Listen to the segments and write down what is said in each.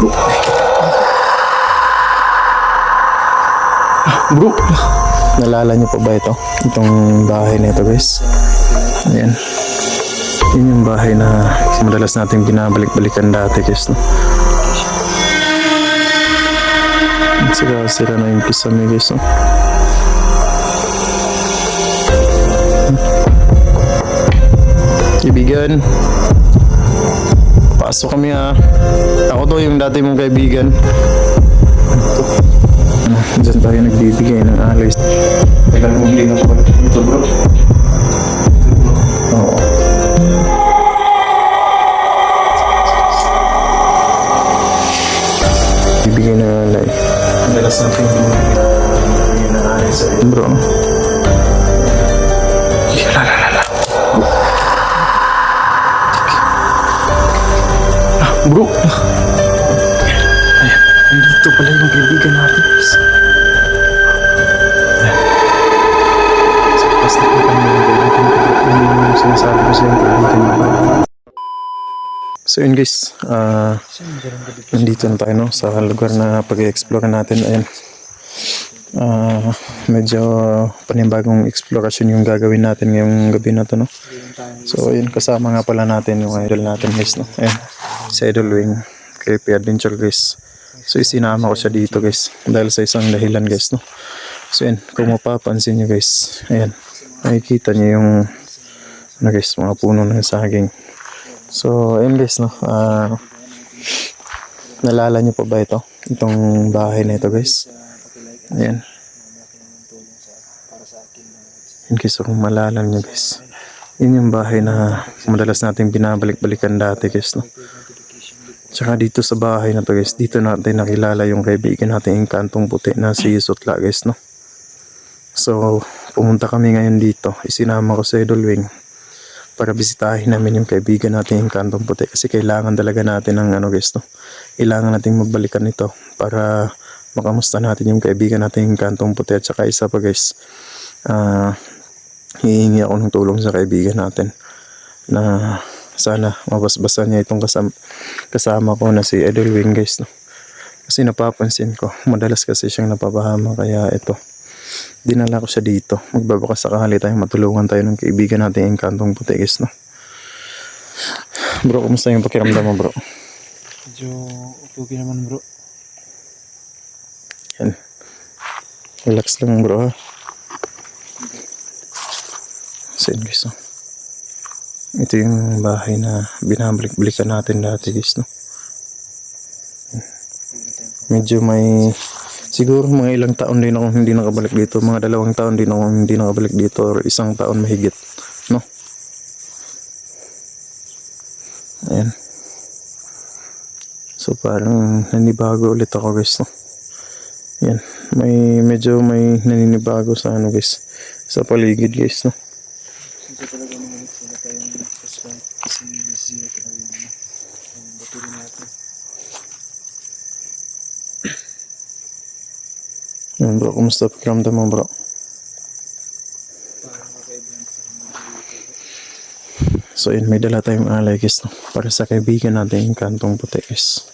Bro. Ah, bro. Nalala niyo pa ba ito? Itong bahay na ito guys. Ayan. Yun yung bahay na madalas natin binabalik-balikan dati guys. No? Sira-sira na yung pisa niya guys. No? Hmm? Ibigan. Ibigan. Pasok kami ha. Ako to yung dati mong kaibigan. Dyan tayo nagbibigay ng alay. Mo hindi na pala ito bro? Oo. Bibigay ng alay. Madalas natin binibigay ng alay sa bro. Yung kaibigan natin. Sa pas na kita mo yung kaibigan ko. Mo yung sinasabi ko sa yung kaibigan mo. So yun guys, ah nandito na tayo no, sa lugar na pag-explore natin. Ayan. Ah, medyo panibagong exploration yung gagawin natin ngayong gabi na to no. So ayun kasama nga pala natin yung idol natin guys no. Ayan. Si Idol Wing Creepy Adventure guys. So isinama ko siya dito guys dahil sa isang dahilan guys no. So ayan, kung mapapansin nyo guys, ayan, makikita nyo yung ano guys, mga puno ng saging. So ayun guys no, ah nalala nyo pa ba ito? Itong bahay na ito guys. Ayan. In case kung malala nyo guys. Yun yung bahay na madalas natin binabalik-balikan dati guys. No? Tsaka dito sa bahay na to guys, dito natin nakilala yung kaibigan natin yung kantong puti na si Sutla guys. No? So, pumunta kami ngayon dito. Isinama ko sa Idolwing para bisitahin namin yung kaibigan natin yung kantong puti kasi kailangan talaga natin ng ano guys no kailangan natin magbalikan ito para makamusta natin yung kaibigan natin yung kantong puti at saka isa pa guys ah hihingi ako ng tulong sa kaibigan natin na sana mabasbasan niya itong kasama, kasama ko na si Edelwing guys no kasi napapansin ko madalas kasi siyang napapahama kaya ito dinala ko siya dito. Magbabaka sakali tayo matulungan tayo ng kaibigan natin yung kantong puti guys, no? Bro, kumusta yung pakiramdam mo bro? Medyo okay naman bro. Yan. Relax lang bro ha. Yun guys, no? Ito yung bahay na binabalik-balikan natin dati guys, no? Medyo may siguro mga ilang taon din ako hindi nakabalik dito. Mga dalawang taon din ako hindi nakabalik dito or isang taon mahigit, no? Ayan. So parang nanibago ulit ako guys, no? Yan. May medyo may naninibago sa ano guys. Sa paligid guys, no? Hindi talaga kasi nasisira talaga yung ano, yung baturi natin. Yan bro, kumusta pakiramdam mo bro? So yun, may dala tayong alay guys, no? Para sa kaibigan natin yung kantong puti guys.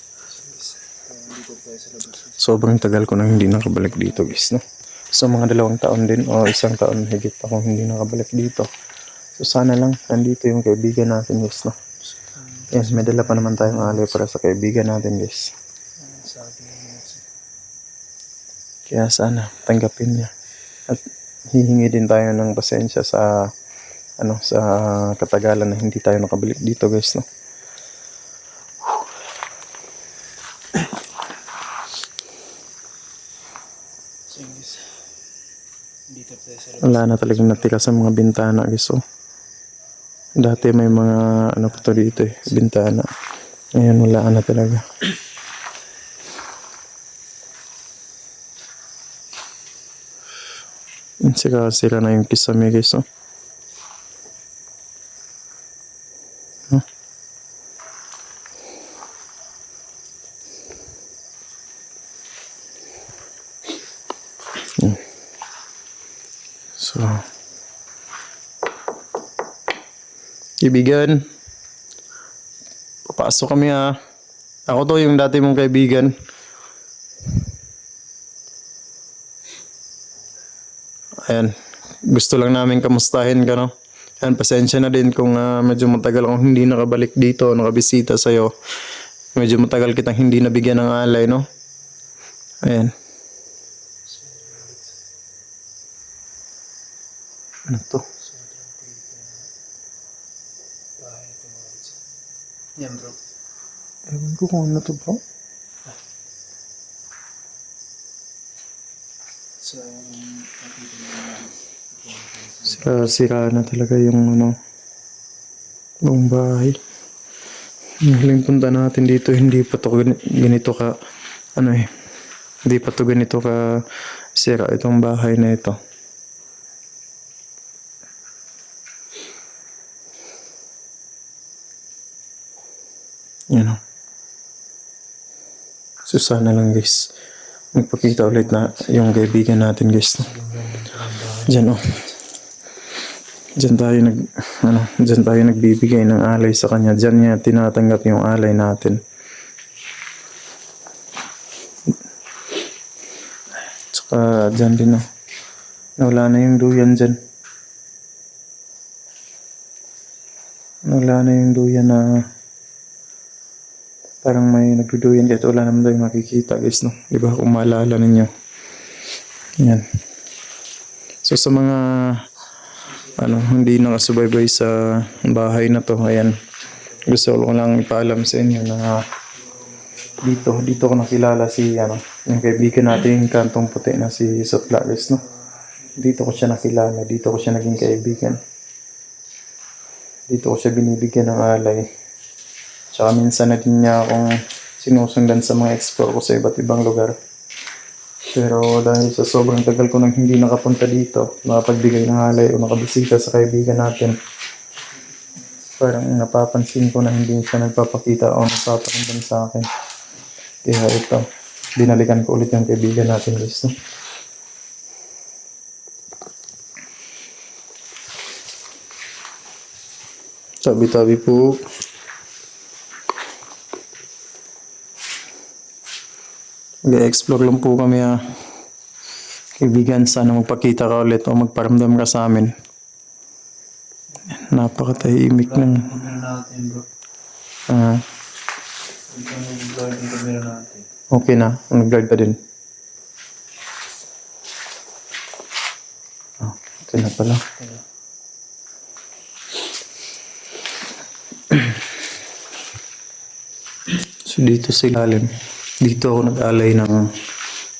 Sobrang tagal ko nang hindi nakabalik dito guys, no? So mga dalawang taon din o isang taon higit akong hindi nakabalik dito. So sana lang nandito yung kaibigan natin guys, no? Yan, may dala pa naman tayong alay para sa kaibigan natin guys. Kaya sana tanggapin niya. At hihingi din tayo ng pasensya sa ano sa katagalan na hindi tayo nakabalik dito guys no. Wala na talagang natira sa mga bintana guys oh. Dati may mga ano pa to dito eh, bintana. Ngayon wala na talaga. Sira sira na yung kisame guys oh. Kaibigan, papasok kami ha. Ako to yung dati mong kaibigan. Ayan. Gusto lang namin kamustahin ka, no? Ayan, pasensya na din kung ah, medyo matagal akong hindi nakabalik dito, nakabisita sa'yo. Medyo matagal kitang hindi nabigyan ng alay, no? Ayan. Ano to? Yan bro. Ewan ko kung ano to, bro. Sira, sira na talaga yung ano, buong bahay. Yung huling punta natin dito, hindi pa to gani- ganito ka, ano eh, hindi pa to ganito ka sira itong bahay na ito. Yan o. So sana lang guys, magpakita ulit na yung kaibigan natin guys. Diyan oh. Diyan tayo nag ano, diyan tayo nagbibigay ng alay sa kanya. Diyan niya tinatanggap yung alay natin. Tsaka diyan din oh. Nawala na yung duyan diyan. Nawala na yung duyan na parang may nagduduyan kahit wala naman tayong makikita guys no. Di ba kung maalala ninyo. Yan. So sa mga ano, hindi nakasubaybay sa bahay na to, ayan. Gusto ko lang ipaalam sa inyo na dito, dito ko nakilala si, ano, yung kaibigan natin, kantong puti na si Sotlares, no? Dito ko siya nakilala, dito ko siya naging kaibigan. Dito ko siya binibigyan ng alay. Tsaka minsan na din niya akong sinusundan sa mga explore ko sa iba't ibang lugar. Pero dahil sa sobrang tagal ko nang hindi nakapunta dito, nakapagbigay ng alay o nakabisita sa kaibigan natin, parang napapansin ko na hindi siya nagpapakita o nagpaparamdam sa akin. Kaya ito, binalikan ko ulit yung kaibigan natin guys. No? Tabi-tabi po. Mag-explore lang po kami ah. Kaibigan, sana magpakita ka ulit o magparamdam ka sa amin. Napakatahimik ng... Ah, Ito okay na, nag-guard pa din. Ah, okay na pala. So dito sa ilalim, dito ako nag-alay ng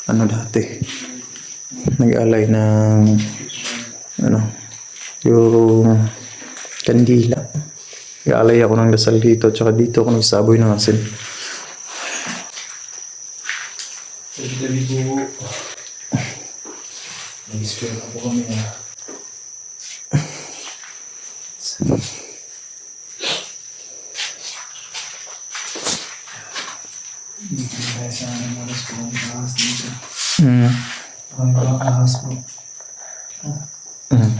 ano dati. Nag-alay ng ano, yung kandila. Nag-alay ako ng dasal dito, tsaka dito ako nagsaboy ng asin. Tabi-tabi po. Nag-spray na po kami ah. Dito tayo sa aming oras po. Ang ahas dito. Mm. Ang mga ahas po. Mm.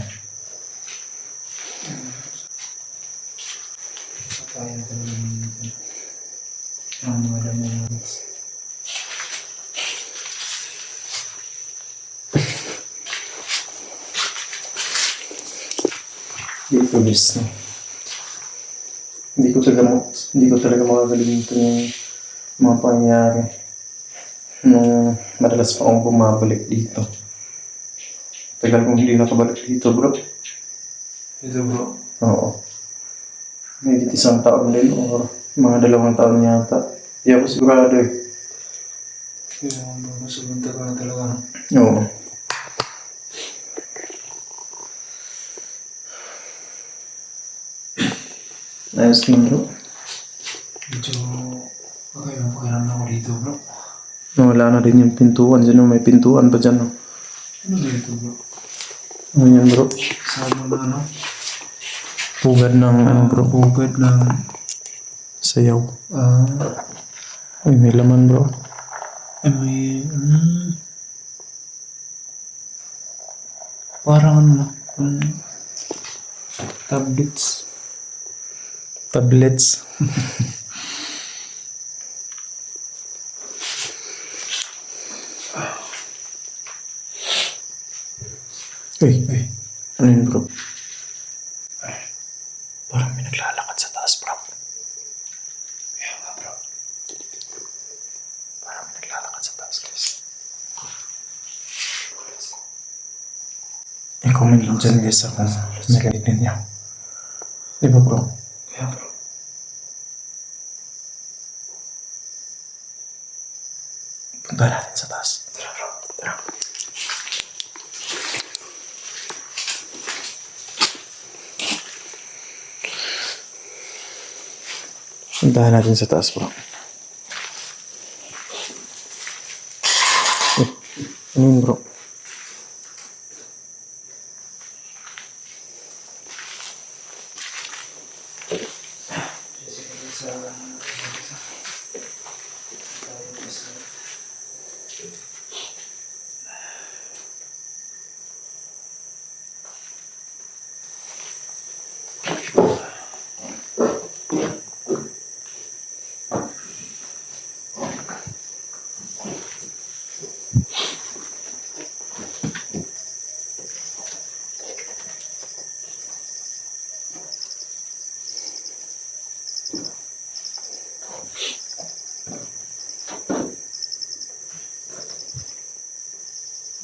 Tayo na talaga dito. Ang mga dami ng Dito guys, no? Hindi ko talaga, hindi ko talaga makakalimutan yung mga pangyayari nung madalas pa akong bumabalik dito. Tagal kong hindi nakabalik dito, bro. Ito bro. Oo. May isang taon din o mga dalawang taon yata. Hindi ako sigurado eh. Kaya ang bro, masubunta ko na talaga. no? Oo. Ayos na bro. Medyo okay lang pakiramdam ako dito bro. Wala na din yung pintuan dyan. oh. May pintuan pa dyan. oh. Ano dito bro? Ano yan bro? Sama na ano? Pugad ng ano bro. Pugad ng Sayaw. ah Uy, may laman bro. ay may mm, parang ano um, tablets. Tablets. Uy, uy. Ano yun bro? Ay, parang may naglalakad sa taas bro. Kaya nga bro. Parang may naglalakad sa taas guys. I-comment lang dyan guys kung narinig ninyo. Di ba bro? Kaya bro. Punta natin sa taas. Puntahan natin sa taas bro. Eh, ano yun bro?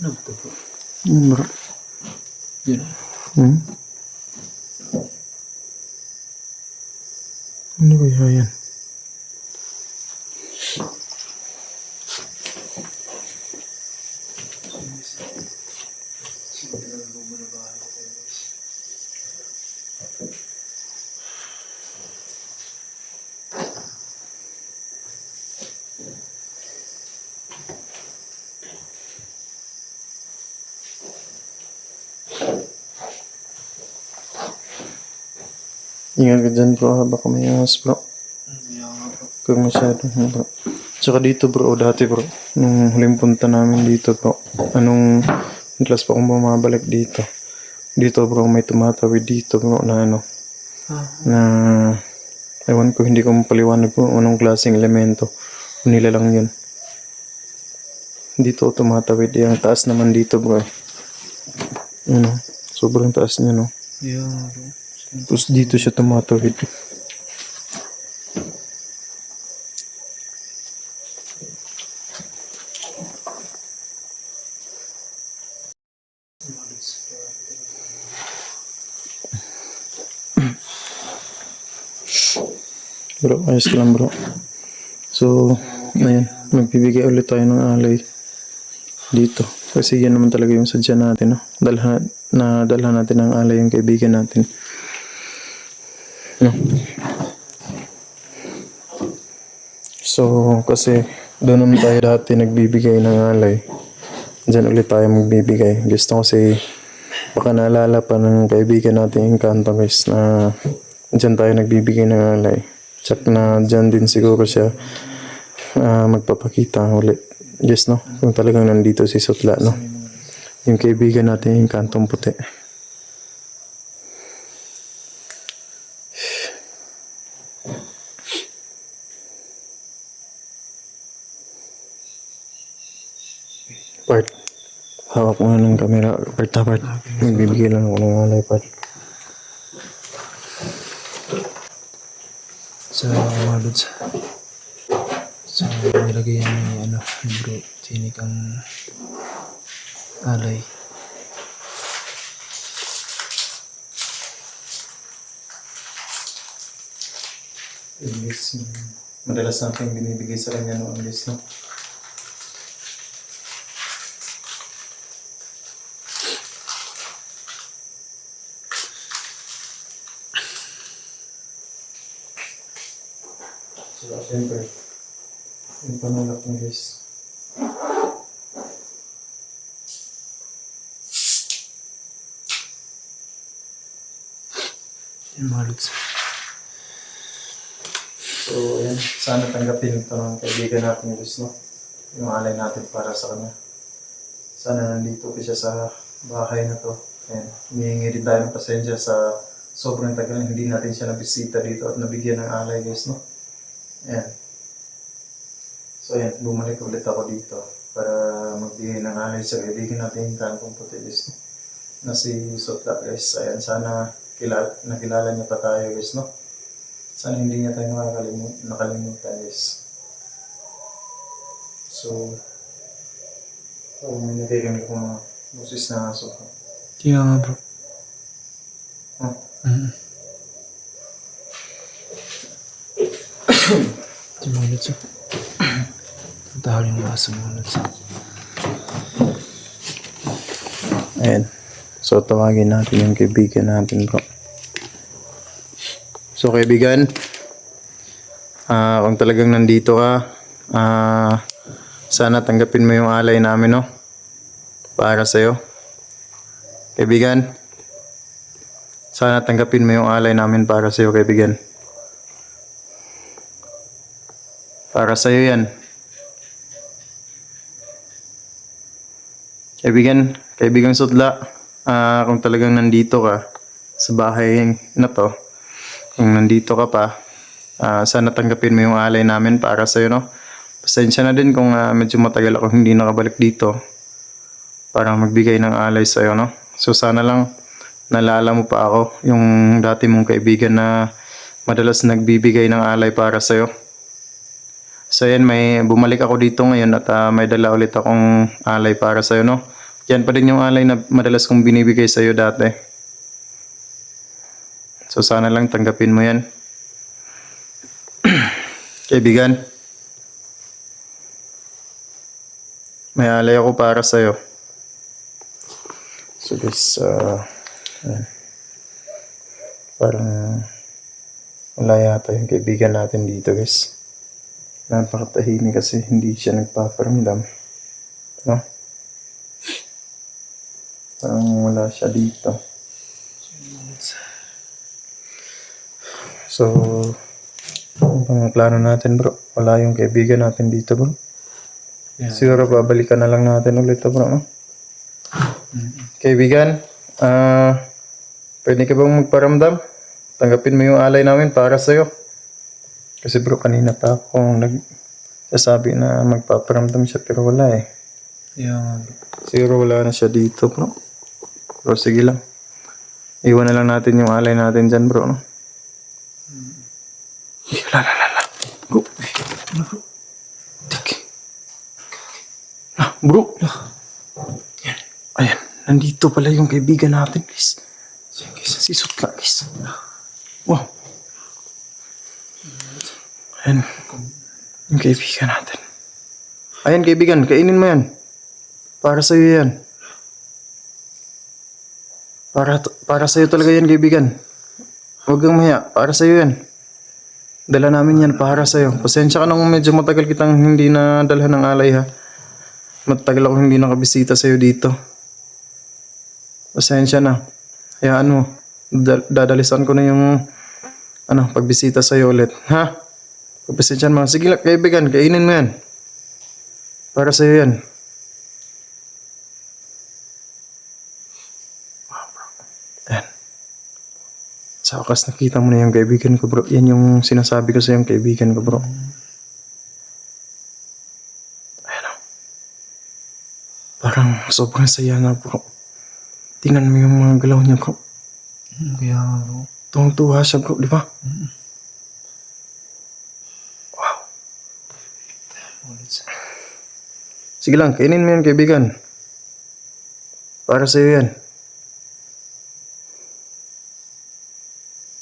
Ano ba ito bro? Yun bro. Yun. Hmm? Ano kaya yan? Ingat ka dyan bro ha, baka may ahas bro. Huwag masyado bro. Tsaka dito bro, dati bro, nung huling punta namin dito bro, anong class pa akong bumabalik dito. Dito bro, may tumatawid dito bro na ano, na ewan ko, hindi ko mapaliwanag kung anong klaseng elemento. Nila lang yun. Dito tumatawid, yung taas naman dito bro. eh. Ano, sobrang taas niya no. nga bro. Tapos dito siya tumatawid. Bro, ayos lang bro. So, ayun, magbibigay ulit tayo ng alay dito. Kasi yan naman talaga yung sadya natin, no? Dalhan, na dalhan natin ng alay yung kaibigan natin. No? So, kasi doon naman tayo dati nagbibigay ng alay. Diyan ulit tayo magbibigay. Gusto ko kasi baka naalala pa ng kaibigan natin yung guys na diyan tayo nagbibigay ng alay. Tsak na dyan din siguro siya ah, magpapakita ulit. Yes, no? Kung talagang nandito si Sutla, no? Yung kaibigan natin yung Kantong Puti. Part. Hawak mo ng camera. Part na part. Magbibigay lang ako ng alay part. Sa mga lods. So, nilagay yan ni ano, ni bro. Tinik ang alay. Yes, madalas natin binibigay sa kanya noong list, no? So, siyempre, yung panulak ng list. Yung mga lods. So, ayan. Sana tanggapin ito ng kaibigan natin list, no? Yung alay natin para sa kanya. Sana nandito pa siya sa bahay na to. Ayan. Humihingi din tayo ng pasensya sa sobrang tagal na hindi natin siya nabisita dito at nabigyan ng alay, guys, no? Ayan. So, ayan. Bumalik ulit ako dito para magbigay ng alay sa kaibigan natin yung kantong puti, guys, no? na si Sotla guys. Ayan, sana kilala, nakilala niya pa tayo guys, no? Sana hindi niya tayo nakakalimutan, nakalimutan guys. So, oh, may nagkikimik ko mga busis na aso. Kaya nga bro. Huh? Mm. Siya. Dahil yung mga sumunod. Ayan. So, tawagin natin yung kaibigan natin, bro. So, kaibigan, ah kung talagang nandito ka, ah sana tanggapin mo yung alay namin, no? Para sa'yo. Kaibigan, sana tanggapin mo yung alay namin para sa'yo, kaibigan. Para sa'yo yan. Kaibigan, kaibigang Sudla, ah kung talagang nandito ka sa bahay na to, kung nandito ka pa, ah sana tanggapin mo yung alay namin para sa'yo, no? Pasensya na din kung ah, medyo matagal ako hindi nakabalik dito para magbigay ng alay sa'yo, no? So sana lang nalala mo pa ako, yung dati mong kaibigan na madalas nagbibigay ng alay para sa'yo. So yan, may bumalik ako dito ngayon at ah, may dala ulit akong alay para sa'yo, no? Yan pa din yung alay na madalas kong binibigay sa'yo dati. So sana lang tanggapin mo yan. Kaibigan, may alay ako para sa'yo. So guys, ah, ayan. parang wala yata yung kaibigan natin dito guys. Napakatahimik kasi hindi siya nagpaparamdam. No? Parang wala siya dito. So, ano bang plano natin bro? Wala yung kaibigan natin dito bro. Yeah. Siguro babalikan na lang natin ulit to bro. No? Kaibigan, ah, pwede ka bang magparamdam? Tanggapin mo yung alay namin para sa'yo. Kasi bro, kanina pa ako nagsasabi na magpaparamdam siya pero wala eh. Bro. Siguro wala na siya dito bro. Bro, sige lang. Iwan na lang natin yung alay natin dyan bro. No? Eh, la la la la. Bro. Ano bro? Tik. Ah, bro. Yan. Ayan. Nandito pala yung kaibigan natin guys. Sige, Si Sutla guys. Wow. Ayan. Yung kaibigan natin. Ayan kaibigan, kainin mo yan. Para sa'yo yan. Para, para sa'yo talaga yan kaibigan. Huwag kang maya. Para sa'yo yan. Dala namin yan para sa'yo. Pasensya ka na medyo matagal kitang hindi na dalhan ng alay ha. Matagal ako hindi nakabisita sa'yo dito. Pasensya na. Hayaan mo. Da- dadalisan ko na yung ano, pagbisita sa'yo ulit. Ha? Pagpasensyahan mo. Sige lang, kaibigan, kainin mo yan. Para sa'yo yan. Ayan. Sa wakas nakita mo na yung kaibigan ko, bro. Yan yung sinasabi ko sa yung kaibigan ko, bro. Ayan o. Parang sobrang saya na, bro. Tingnan mo yung mga galaw niya, bro. Mm, Kaya bro. Tuwang-tuwa siya, bro, di ba? Wow. Ulit siya. Sige lang, kainin mo yan, kaibigan. Para sa'yo yan.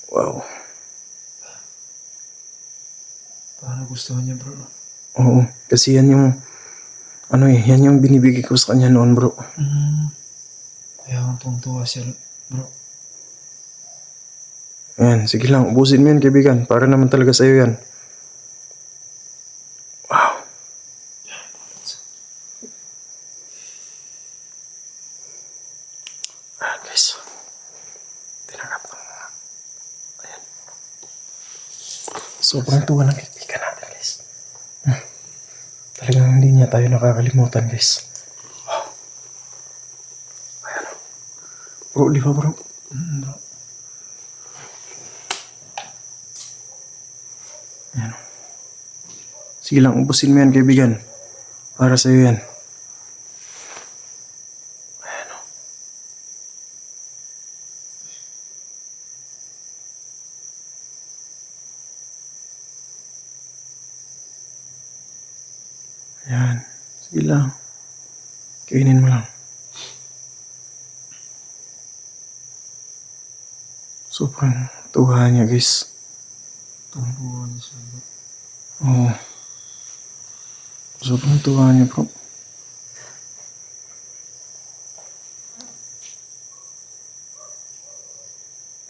Wow. Parang gusto niya bro. Oo, kasi yan yung, ano eh, yan yung binibigay ko sa kanya noon, bro. Mm. Kaya nga tungtuwa siya bro. Ayan, sige lang, ubusin mo yan, kaibigan. Para naman talaga sa'yo yan. Wow. Ah, guys. Tinanggap ng mga... Ayan. Sobrang tuwa ng kaibigan natin, guys. Hmm. Talagang hindi niya tayo nakakalimutan, guys. Wow. Ayan. Bro, di ba, bro? Mm, bro. Ayan. Sige lang, ubusin mo yan, kaibigan. Para sa'yo yan. Sige lang. Kainin mo lang. Sobrang tuwa niya, guys. Tumbuhan siya. Oo. Sobrang tuwa niya, bro.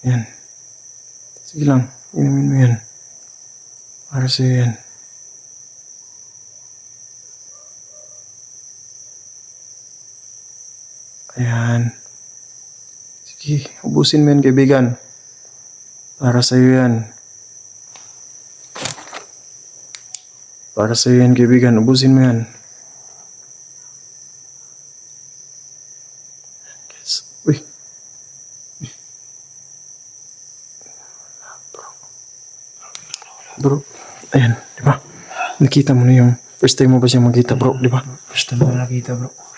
Yan. Sige lang. Inumin mo yan. Para sa'yo yan. Ayan. Sige, ubusin mo yan, kaibigan. Para sa'yo yan. Para sa'yo yan, kaibigan. Ubusin mo yan. Uy. Bro, ayan, di ba? Nakita mo na yung first time mo ba siya makita, bro, di ba? First time ko nakita bro.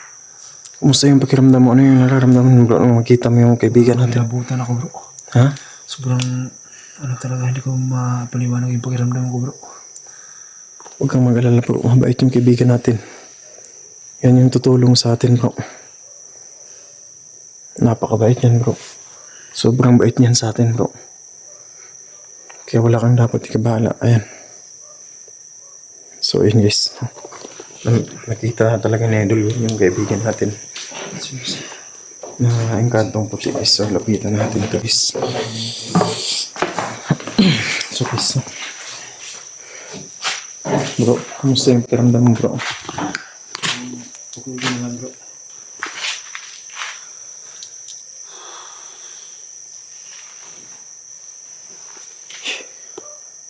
Kumusta yung pakiramdam mo? Ano yung nararamdaman mo, bro, nung makita mo yung kaibigan natin? Nilabutan ako bro. Ha? Sobrang ano talaga hindi ko mapaliwanag yung pakiramdam ko bro. Huwag kang mag-alala, bro. Mabait yung kaibigan natin. Yan yung tutulong sa atin, bro. Napakabait yan, bro. Sobrang bait niyan sa atin, bro. Kaya wala kang dapat ikabahala. Ayan. So, yun guys. Na- Nakita talaga ni Idol yun yung kaibigan natin. Na engkantong puti guys. So, lapitan natin ito guys. so, guys. no. Bro, kumusta yung pakiramdam mo, bro? Okay ko naman bro.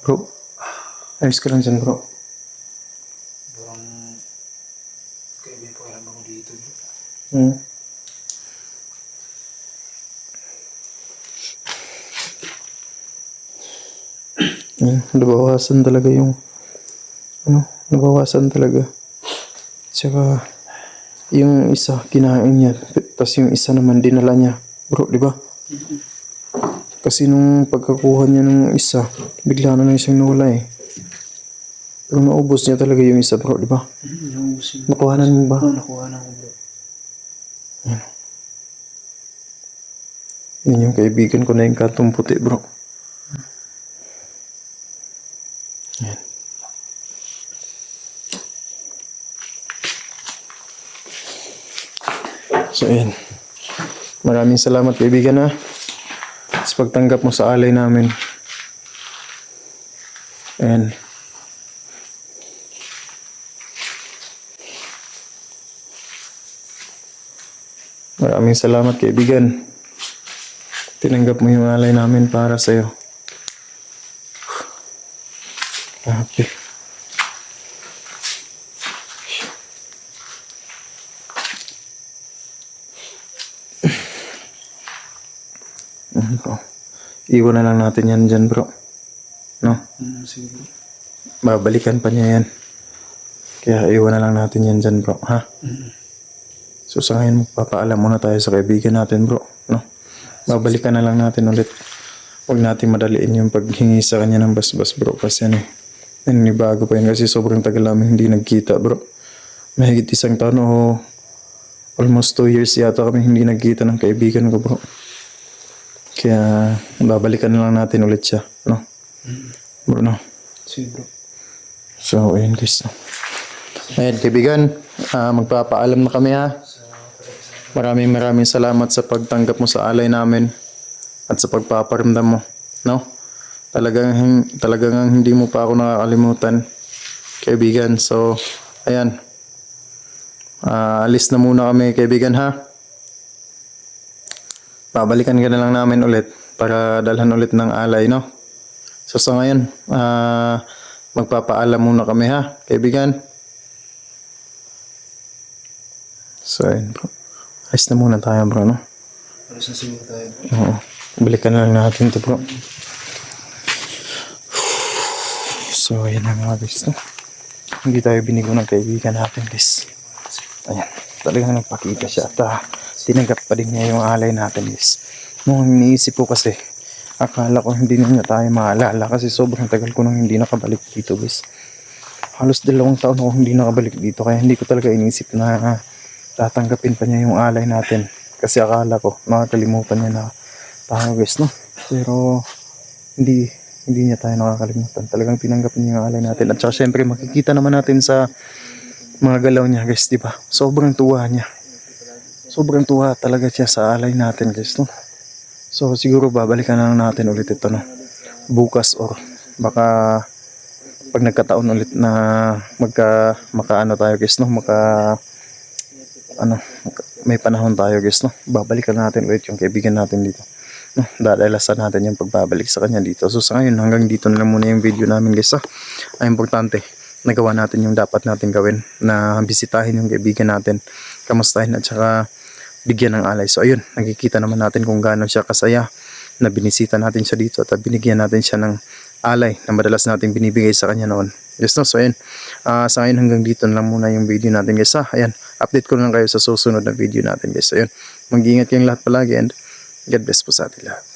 Bro, ayos ka lang dyan, bro. Parang kaya yung pakiramdam ko dito bro. Hmm. Yan, nabawasan talaga yung ano, nabawasan talaga. Tsaka yung isa kinain niya, tapos yung isa naman dinala niya. Bro, di ba? Kasi nung pagkakuha niya ng isa, bigla na lang siyang nawala eh. Pero naubos niya talaga yung isa, bro, di ba? Hmm. Nakuhanan mo ba? Ah, nakuha na ako bro. Yun yung kaibigan ko na yung katong puti, bro. Yan. So, yan. Maraming salamat, kaibigan, ha. Sa pagtanggap mo sa alay namin. Ayan. Maraming salamat, kaibigan. Tinanggap mo yung alay namin para sa'yo. Happy. Ano? Iwan na lang natin yan dyan bro. No? Hmm, sige bro. Babalikan pa niya yan. Kaya iwan na lang natin yan dyan bro. Ha? Hmm. So sa ngayon magpapaalam muna tayo sa kaibigan natin bro. Babalikan na lang natin ulit. Huwag natin madaliin yung paghingi sa kanya ng basbas bro. Kasi ano eh. Naninibago pa yun kasi sobrang tagal namin hindi nagkita bro. Mahigit isang taon o almost two years yata kami hindi nagkita ng kaibigan ko bro. Kaya babalikan na lang natin ulit siya. No? Bro no? Sige bro. So, ayun guys. No? Ayan, kaibigan. ah, magpapaalam na kami ha. Maraming maraming salamat sa pagtanggap mo sa alay namin at sa pagpaparamdam mo. No? Talagang, talagang hindi mo pa ako nakakalimutan, kaibigan. So, ayan. Ah, alis na muna kami, kaibigan ha. Babalikan ka na lang namin ulit para dalhan ulit ng alay, no? So sa ngayon, ah magpapaalam muna kami ha, kaibigan. So ayun Ayos na muna tayo bro, no? Alas na siguro tayo. Oo. Balikan na lang natin to bro. So ayan na mga guys, no? Hindi tayo binigo ng kaibigan natin guys. Ayan. Talagang nagpakita siya at tinanggap pa din niya yung alay natin guys. Nung iniisip ko kasi, akala ko hindi na niya tayo maalala kasi sobrang tagal ko nang hindi nakabalik dito guys. halos dalawang taon ako hindi nakabalik dito kaya hindi ko talaga inisip na tatanggapin pa niya yung alay natin. Kasi akala ko makakalimutan niya na tayo guys no? Pero hindi hindi niya tayo nakakalimutan. Talagang tinanggap niya yung alay natin. At saka syempre makikita naman natin sa mga galaw niya guys di ba? Sobrang tuwa niya. Sobrang tuwa talaga siya sa alay natin guys no? So siguro babalikan lang natin ulit ito no? Bukas or baka pag nagkataon ulit na magka makaano tayo guys no? Maka ano may panahon tayo guys no? Babalikan natin ulit yung kaibigan natin dito. No dadalasan natin yung pagbabalik sa kanya dito. So sa ngayon hanggang dito na lang muna yung video namin guys ah ay importante nagawa natin yung dapat natin gawin na bisitahin yung kaibigan natin kamustahin at saka bigyan ng alay. So ayun nakikita naman natin kung gaano siya kasaya na binisita natin siya dito at binigyan natin siya ng alay na madalas natin binibigay sa kanya noon. Yes no, so ayun. Ah, sa ngayon hanggang dito lang muna yung video natin guys ha. Ayan, update ko lang kayo sa susunod na video natin guys. Ayun, mag-iingat kayong lahat palagi and God bless po sa atin lahat.